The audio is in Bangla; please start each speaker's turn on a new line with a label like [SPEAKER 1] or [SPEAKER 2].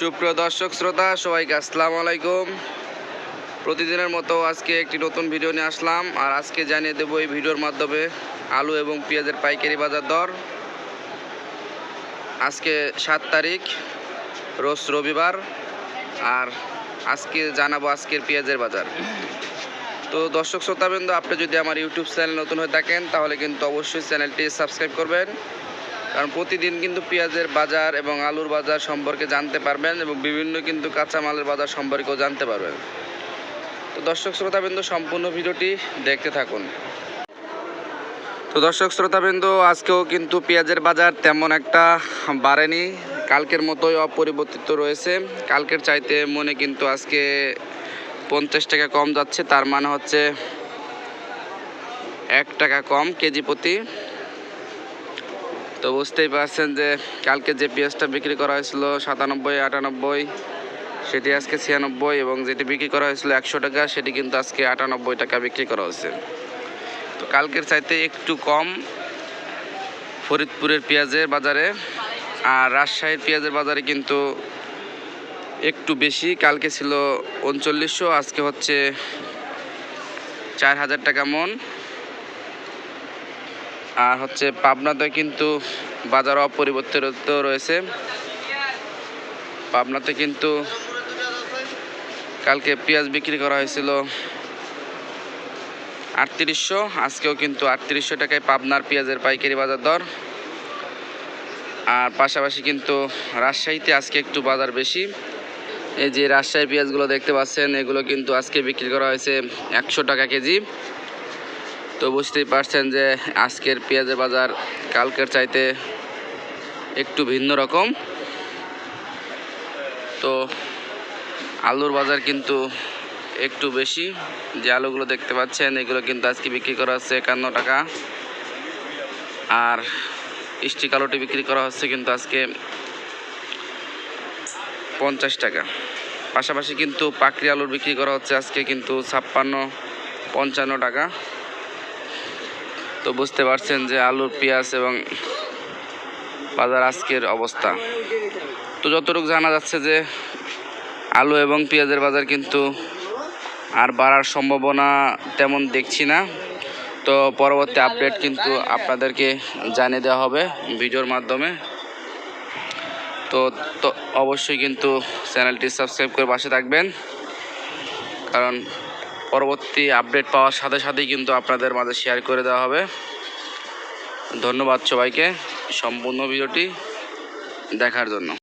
[SPEAKER 1] সুপ্রিয় দর্শক, শ্রোতা, সবাইকে আসসালামু আলাইকুম। প্রতিদিনের মতো আজকে একটি নতুন ভিডিও নিয়ে আসলাম, আর আজকে জানিয়ে দেবো এই ভিডিওর মাধ্যমে আলু এবং পেঁয়াজের পাইকারি বাজার দর। আজকে সাত তারিখ, রোজ রবিবার, আর আজকে জানাব আজকের পেঁয়াজের বাজার। তো দর্শক, শ্রোতাবৃন্দ, আপনি যদি আমার ইউটিউব চ্যানেল নতুন হয়ে থাকেন, তাহলে কিন্তু অবশ্যই চ্যানেলটি সাবস্ক্রাইব করবেন। কারণ প্রতিদিন কিন্তু পেঁয়াজের বাজার এবং আলুর বাজার সম্পর্কে জানতে পারবেন এবং বিভিন্ন কিন্তু কাঁচামালের বাজার সম্পর্কেও জানতে পারবেন। তো দর্শক শ্রোতাবৃন্দ, সম্পূর্ণ ভিডিওটি দেখতে থাকুন। তো দর্শক শ্রোতাবৃন্দ, আজকেও কিন্তু পেঁয়াজের বাজার তেমন একটা বাড়েনি। কালকের মতোই অপরিবর্তিত রয়েছে। কালকের চাইতে মনে কিন্তু আজকে পঞ্চাশ টাকা কম যাচ্ছে। তার মানে হচ্ছে এক টাকা কম কেজি প্রতি। তো বুঝতেই পারছেন যে কালকে যে পেঁয়াজটা বিক্রি করা হয়েছিল সাতানব্বই, আটানব্বই, সেটি আজকে ছিয়ানব্বই এবং যেটি বিক্রি করা হয়েছিল একশো টাকা, সেটি কিন্তু আজকে আটানব্বই টাকা বিক্রি করা হয়েছে। তো কালকের চাইতে একটু কম ফরিদপুরের পেঁয়াজের বাজারে আর রাজশাহীর পেঁয়াজের বাজারে কিন্তু একটু বেশি। কালকে ছিল উনচল্লিশশো, আজকে হচ্ছে চার হাজার টাকা মন। আর হচ্ছে পাবনাতে কিন্তু বাজার অপরিবর্তিত রয়েছে। পাবনাতে কিন্তু কালকে পেঁয়াজ বিক্রি করা হয়েছিল আটত্রিশশো, আজকেও কিন্তু আটত্রিশশো টাকায় পাবনার পেঁয়াজের পাইকারি বাজার দর। আর পাশাপাশি কিন্তু রাজশাহীতে আজকে একটু বাজার বেশি। এই যে রাজশাহী পেঁয়াজগুলো দেখতে পাচ্ছেন, এগুলো কিন্তু আজকে বিক্রি করা হয়েছে একশো টাকা কেজি। তো বুঝতেই পারছেন যে আজকের পেঁয়াজের বাজার কালকের চাইতে একটু ভিন্ন রকম। তো আলুর বাজার কিন্তু একটু বেশি। যে আলুগুলো দেখতে পাচ্ছেন, এগুলো কিন্তু আজকে বিক্রি করা হচ্ছে একান্ন টাকা। আর স্টিক আলুটি বিক্রি করা হচ্ছে কিন্তু আজকে পঞ্চাশ টাকা। পাশাপাশি কিন্তু পাকড়ি আলুর বিক্রি করা হচ্ছে আজকে কিন্তু ছাপ্পান্ন, পঞ্চান্ন টাকা। তো বুঝতে পারছেন যে আলুর পেঁয়াজ এবং বাজার আজকের অবস্থা। তো যতটুকু জানা যাচ্ছে যে আলু এবং পেঁয়াজের বাজার কিন্তু আর বাড়ার সম্ভাবনা তেমন দেখছি না। তো পরবর্তী আপডেট কিন্তু আপনাদেরকে জানিয়ে দেওয়া হবে ভিডিওর মাধ্যমে। তো তো অবশ্যই কিন্তু চ্যানেলটি সাবস্ক্রাইব করে পাশে থাকবেন। কারণ পরবর্তী আপডেট পাওয়ার সাথে সাথেই কিন্তু আপনাদের মাঝে শেয়ার করে দেওয়া হবে। ধন্যবাদ সবাইকে। সম্পূর্ণ ভিডিওটি দেখার জন্য।